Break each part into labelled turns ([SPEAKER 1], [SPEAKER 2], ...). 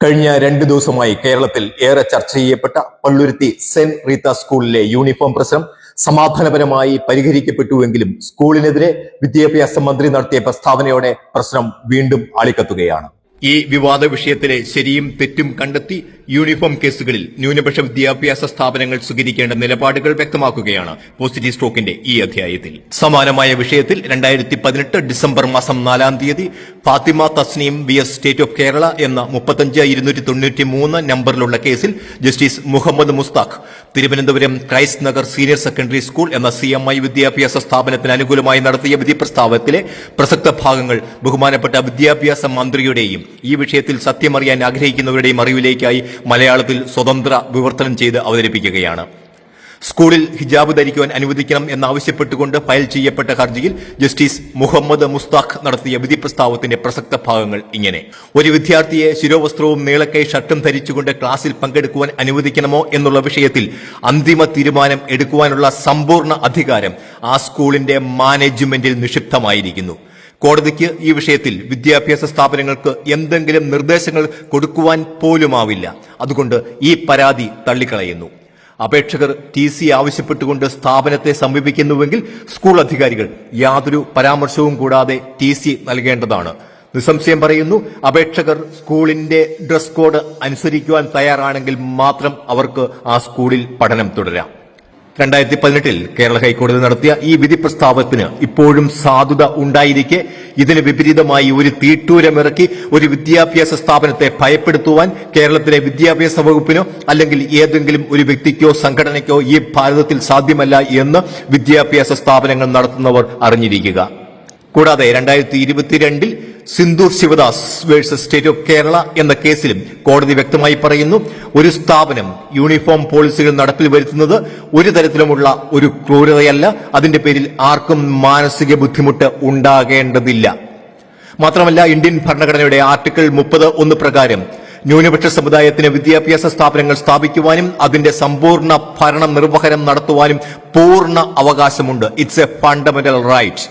[SPEAKER 1] കഴിഞ്ഞ രണ്ടു ദിവസമായി കേരളത്തിൽ ഏറെ ചർച്ച ചെയ്യപ്പെട്ട പള്ളുരുത്തി സെന്റ് റീത്ത സ്കൂളിലെ യൂണിഫോം പ്രശ്നം സമാധാനപരമായി പരിഹരിക്കപ്പെട്ടുവെങ്കിലും സ്കൂളിനെതിരെ വിദ്യാഭ്യാസ മന്ത്രി നടത്തിയ പ്രസ്താവനയോടെ പ്രശ്നം വീണ്ടും ആളിക്കത്തുകയാണ് ഈ വിവാദ വിഷയത്തിലെ ശരിയും തെറ്റും കണ്ടെത്തി യൂണിഫോം കേസുകളിൽ ന്യൂനപക്ഷ വിദ്യാഭ്യാസ സ്ഥാപനങ്ങൾ സ്വീകരിക്കേണ്ട നിലപാടുകൾ വ്യക്തമാക്കുകയാണ് പോസിറ്റീവ് സ്ട്രോക്കിന്റെ ഈ അധ്യായത്തിൽ. സമാനമായ വിഷയത്തിൽ രണ്ടായിരത്തി പതിനെട്ട് ഡിസംബർ മാസം നാലാം തീയതി Fathima Thasneem V S state of Kerala എന്ന മുപ്പത്തഞ്ച് ഇരുന്നൂറ്റി തൊണ്ണൂറ്റി മൂന്ന് നമ്പറിലുള്ള കേസിൽ justice Muhammad Mushtaq Thiruvananthapuram Christ Nagar senior secondary school എന്ന സി എം ഐ വിദ്യാഭ്യാസ സ്ഥാപനത്തിന് അനുകൂലമായി നടത്തിയ വിധി പ്രസ്താവത്തിലെ പ്രസക്ത ഭാഗങ്ങൾ ബഹുമാനപ്പെട്ട വിദ്യാഭ്യാസ മന്ത്രിയുടെയും ഈ വിഷയത്തിൽ സത്യമറിയാൻ ആഗ്രഹിക്കുന്നവരുടെയും അറിവിലേക്കായി മലയാളത്തിൽ സ്വതന്ത്ര വിവർത്തനം ചെയ്ത് അവതരിപ്പിക്കുകയാണ്. സ്കൂളിൽ ഹിജാബ് ധരിക്കുവാൻ അനുവദിക്കണം എന്നാവശ്യപ്പെട്ടുകൊണ്ട് ഫയൽ ചെയ്യപ്പെട്ട ഹർജിയിൽ ജസ്റ്റിസ് മുഹമ്മദ് മുസ്താഖ് നടത്തിയ വിധി പ്രസ്താവത്തിന്റെ പ്രസക്ത ഭാഗങ്ങൾ ഇങ്ങനെ. ഒരു വിദ്യാർത്ഥിയെ ശിരോവസ്ത്രവും നീളക്കൈ ഷർട്ടും ധരിച്ചുകൊണ്ട് ക്ലാസ്സിൽ പങ്കെടുക്കുവാൻ അനുവദിക്കണമോ എന്നുള്ള വിഷയത്തിൽ അന്തിമ തീരുമാനം എടുക്കുവാനുള്ള സമ്പൂർണ അധികാരം ആ സ്കൂളിന്റെ മാനേജ്മെന്റിൽ നിക്ഷിപ്തമായിരിക്കുന്നു. കോടതിക്ക് ഈ വിഷയത്തിൽ വിദ്യാഭ്യാസ സ്ഥാപനങ്ങൾക്ക് എന്തെങ്കിലും നിർദ്ദേശങ്ങൾ കൊടുക്കുവാൻ പോലുമാവില്ല. അതുകൊണ്ട് ഈ പരാതി തള്ളിക്കളയുന്നു. അപേക്ഷകർ ടി സി ആവശ്യപ്പെട്ടുകൊണ്ട് സ്ഥാപനത്തെ സമീപിക്കുന്നുവെങ്കിൽ സ്കൂൾ അധികാരികൾ യാതൊരു പരാമർശവും കൂടാതെ ടി സി നൽകേണ്ടതാണ്. നിസ്സംശയം പറയുന്നു അപേക്ഷകർ സ്കൂളിന്റെ ഡ്രസ് കോഡ് അനുസരിക്കുവാൻ തയ്യാറാണെങ്കിൽ മാത്രം അവർക്ക് ആ സ്കൂളിൽ പഠനം തുടരാം. രണ്ടായിരത്തി പതിനെട്ടിൽ കേരള ഹൈക്കോടതി നടത്തിയ ഈ വിധി പ്രസ്താവത്തിന് ഇപ്പോഴും സാധുത ഉണ്ടായിരിക്കെ. ഇതിന് വിപരീതമായി ഒരു തീട്ടൂരമിറക്കി ഒരു വിദ്യാഭ്യാസ സ്ഥാപനത്തെ ഭയപ്പെടുത്തുവാൻ കേരളത്തിലെ വിദ്യാഭ്യാസ വകുപ്പിനോ അല്ലെങ്കിൽ ഏതെങ്കിലും ഒരു വ്യക്തിക്കോ സംഘടനയ്ക്കോ ഈ ഭാരതത്തിൽ സാധ്യമല്ല എന്ന് വിദ്യാഭ്യാസ സ്ഥാപനങ്ങൾ നടത്തുന്നവർ അറിഞ്ഞിരിക്കുക. കൂടാതെ രണ്ടായിരത്തി ഇരുപത്തിരണ്ടിൽ Sindoor Sivadas versus state of Kerala എന്ന കേസിലും കോടതി വ്യക്തമായി പറയുന്നു ഒരു സ്ഥാപനം യൂണിഫോം പോളിസികൾ നടപ്പിൽ വരുത്തുന്നത് ഒരു തരത്തിലുമുള്ള ഒരു ക്രൂരതയല്ല. അതിന്റെ പേരിൽ ആർക്കും മാനസിക ബുദ്ധിമുട്ട് ഉണ്ടാകേണ്ടതില്ല. മാത്രമല്ല ഇന്ത്യൻ ഭരണഘടനയുടെ ആർട്ടിക്കിൾ മുപ്പത് ഒന്ന് പ്രകാരം ന്യൂനപക്ഷ സമുദായത്തിന് വിദ്യാഭ്യാസ സ്ഥാപനങ്ങൾ സ്ഥാപിക്കുവാനും അതിന്റെ സമ്പൂർണ ഭരണ നിർവഹണം നടത്തുവാനും പൂർണ അവകാശമുണ്ട്. ഇറ്റ്സ് എ ഫണ്ടമെന്റൽ റൈറ്റ്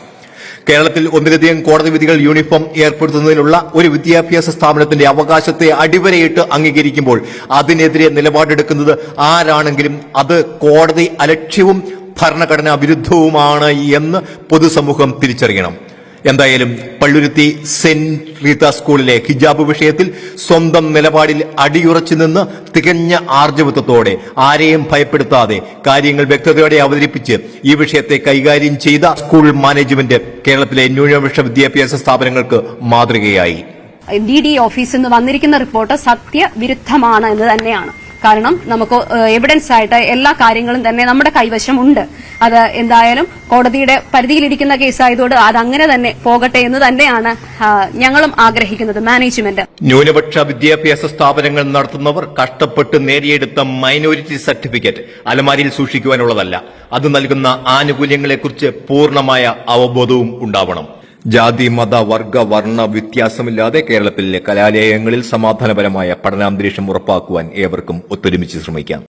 [SPEAKER 1] കേരളത്തിൽ ഒന്നിലധികം കോടതി വിധികൾ യൂണിഫോം ഏർപ്പെടുത്തുന്നതിനുള്ള ഒരു വിദ്യാഭ്യാസ സ്ഥാപനത്തിന്റെ അവകാശത്തെ അടിവരയിട്ട് അംഗീകരിക്കുമ്പോൾ അതിനെതിരെ നിലപാടെടുക്കുന്നത് ആരാണെങ്കിലും അത് കോടതി അലക്ഷ്യവും ഭരണഘടനാ വിരുദ്ധവുമാണ് എന്ന് പൊതുസമൂഹം തിരിച്ചറിയണം. എന്തായാലും പള്ളുരുത്തി സെന്റ് റീത്ത സ്കൂളിലെ ഹിജാബ് വിഷയത്തിൽ സ്വന്തം നിലപാടിൽ അടിയുറച്ചു നിന്ന് തികഞ്ഞ ആർജവത്വത്തോടെ ആരെയും ഭയപ്പെടുത്താതെ കാര്യങ്ങൾ വ്യക്തതയോടെ അവതരിപ്പിച്ച് ഈ വിഷയത്തെ കൈകാര്യം ചെയ്ത സ്കൂൾ മാനേജ്മെന്റ് കേരളത്തിലെ ന്യൂനപക്ഷ വിദ്യാഭ്യാസ സ്ഥാപനങ്ങൾക്ക് മാതൃകയായി.
[SPEAKER 2] ഡി ഡി ഓഫീസിൽ നിന്ന് വന്നിരിക്കുന്ന റിപ്പോർട്ട് സത്യവിരുദ്ധമാണ് എന്ന് തന്നെയാണ്. കാരണം നമുക്ക് എവിഡൻസ് ആയിട്ട് എല്ലാ കാര്യങ്ങളും തന്നെ നമ്മുടെ കൈവശം ഉണ്ട്. അത് എന്തായാലും കോടതിയുടെ പരിധിയിലിരിക്കുന്ന കേസായതുകൊണ്ട് അത് അങ്ങനെ തന്നെ പോകട്ടെ എന്ന് തന്നെയാണ് ഞങ്ങളും ആഗ്രഹിക്കുന്നത് മാനേജ്മെന്റ്
[SPEAKER 1] ന്യൂനപക്ഷ വിദ്യാഭ്യാസ സ്ഥാപനങ്ങൾ നടത്തുന്നവർ കഷ്ടപ്പെട്ട് നേടിയെടുത്ത മൈനോറിറ്റി സർട്ടിഫിക്കറ്റ് അലമാരിയിൽ സൂക്ഷിക്കുവാനുള്ളതല്ല. അത് നൽകുന്ന ആനുകൂല്യങ്ങളെക്കുറിച്ച് പൂർണമായ അവബോധവും ഉണ്ടാവണം. ജാതി മത വർഗ വർണ വ്യത്യാസമില്ലാതെ കേരളത്തിലെ കലാലയങ്ങളിൽ സമാധാനപരമായ പഠനാന്തരീക്ഷം ഉറപ്പാക്കുവാൻ ഏവർക്കും ഒത്തൊരുമിച്ച് ശ്രമിക്കാം.